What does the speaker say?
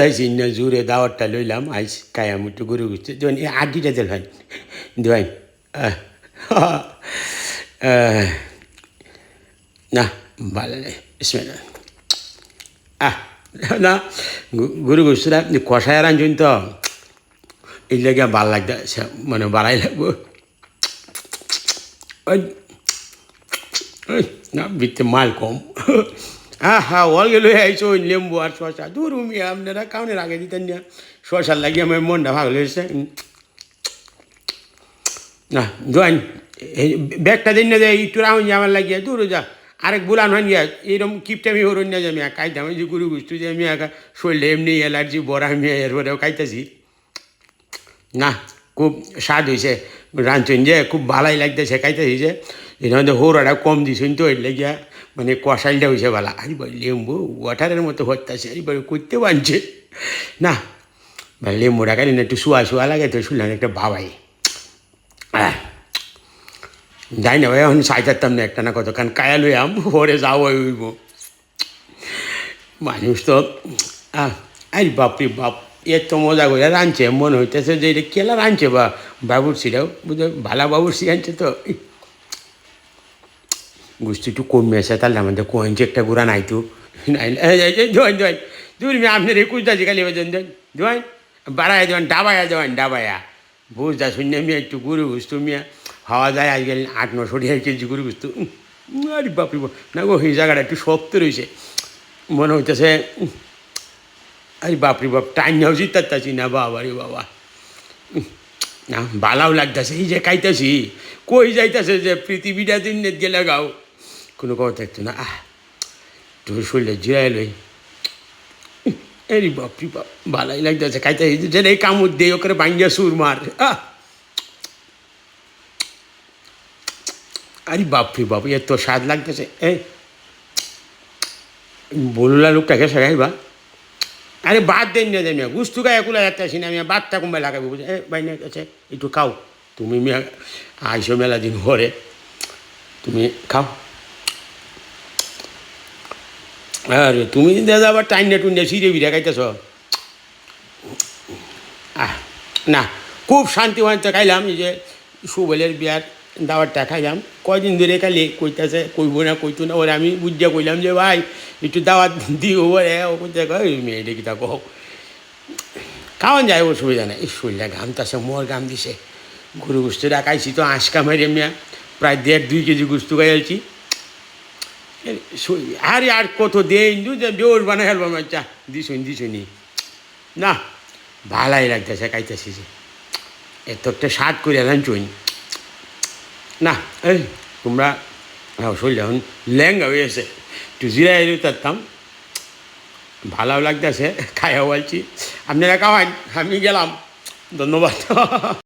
আইসি না জুড়ে দাওয়াতটা লইলাম আইস কায়া মুটু গরু গুছতে যখন এই আড্ডিটা দিল ভাই না ভালো নেই আহ না গরু গুছরা কষায় রাঞ্জন তো এই লেগে ভালো লাগতে মানে বাড়াই লাগবো ওই, না বিতে মাল কম হ্যাঁ হ্যাঁ অল গেলো আইসো ওই লেম্বু আর শশা দূর উমি আপনারা কাউনের আগে দিতেন না শশার লাগিয়ে আমার মনটা ভাগ লেগেছে না জয়েন ব্যাগটা দিন না যে একটু রাউন্ড আমার লাগিয়ে দূর যা আরেক বুলান হন গিয়া এরকম কিপটামি হরণ না যে আমি খাইতাম যে গুরু গুস্তু যে আমি একা শরীরে এমনি অ্যালার্জি বড়া আমি এরপরেও খাইতেছি না খুব স্বাদ হয়েছে রাঁধছেন যে খুব ভালাই লাগতেছে খাইতেছি যে এখানে তো হোরাটা কম দিছেন তো এর লেগিয়া মানে কষাইলটা হয়েছে ভালো আই বল লেম্বু ওয়াটারের মতো হচ্ছে এইবার করতে বানছে না। বা লেম্বুটা খালি না একটু শুয়া শুয়া লাগে তো শুনলাম একটা বাবাই। আহ, যাই না ভাই এখন সাইতারতাম না একটা না কত কারণ কায়া লইয়াম ওরে যাও হইব। মানুষ তো আরে বাপরে বাপ এত মজা করে রাঁধছে মনে হইতেছে যে এটা কেলা রাঁধছে বা বাবুরসিরাও বুঝে ভালা বাবুর সি আনছে তো। একটু কমে আছে তাহলে আমাদের কোয়েঞ্চে একটা গুড়া নাই তো। জোয়ান জোয়ান দূর মে আপনার একুশ দাজি খালি বাজন দেন জোয়ান বাড়ায় দেওয়ান, ডাবায়া দেওয়ান, ডাবায়া। বুঝদা শূন্য মিয়া একটু গুরু গুস্তু মিয়া হাওয়া যায় আজকাল আট, নশো টাকা কেজি গুরু গুস্তু আরে বাপরে বাপ, না গো, এই জায়গাটা একটু শক্ত রয়েছে। মনে হইতেছে, আরে বাপরে বাপ, টাইম নাও জিতাচ্ছি না, বাবা রে বাবা। না, বালাও লাগতেছে, এই যে খাইতেছি। কই যাইতেছে যে পৃথিবীটা দিন গেলে গাও। কোনো কথা থাকতো না আহ তোর শরীরে জিরাই লই এরি বাপরি বাপ ভালাই লাগতেছে খাইতে যে এই কামড় দিয়ে ওকে ভাঙ্গিয়া সুর মার আহ আরে বাপরি বাপ এত স্বাদ লাগতেছে এই বললা লোকটাকে সেখাইবা আরে বাদ দেন না দেন গুস্তু গায়ে কুলা যাচ্ছে না আমি বাদটা কমবে লাগাবো বুঝে এ ভাই না আছে একটু খাও তুমি মিয়া আইসো মেলা দিন ঘরে তুমি খাও আরে তুমি দাদা আবার টাইম না টুন্ডে সিরে বিরে খাইতেছ? আহ, না, খুব শান্তি মানতে খাইলাম যে সুবলের বিয়ার দাওয়ারটা খাইলাম। কয়দিন ধরে খালি কইতাছে, কইব না, কইতো না, ওরে আমি বুঝিয়া কইলাম যে, ভাই, একটু দাওয়াত দিও ওরে। ও কইতে কই মেয়েটা কিতা কও? খাওয়ান যায়, অসুবিধা নাই। ঘাম তাছে মোর ঘাম দিছে। গরু গুস্তু রাখাইছি তো, আঁশকা মারি মিয়া, প্রায় দেড় দুই কেজি গুস্তু খাইছি আরে আর কত দেন যে বেউর বানাই হেলবাম আচ্ছা দিছুন, দিছুনি না। ভালাই লাগতেছে খাইতেছি যে। এত একটা স্বাদ করে রাঁধছুন না, এই, তোমরা শরীর এখন ল্যাঙ্গা হয়েছে একটু জিরাই তারতাম। ভালো লাগতেছে খাইয়া বলছি। আপনারা খাওয়ান, আমি গেলাম। ধন্যবাদ।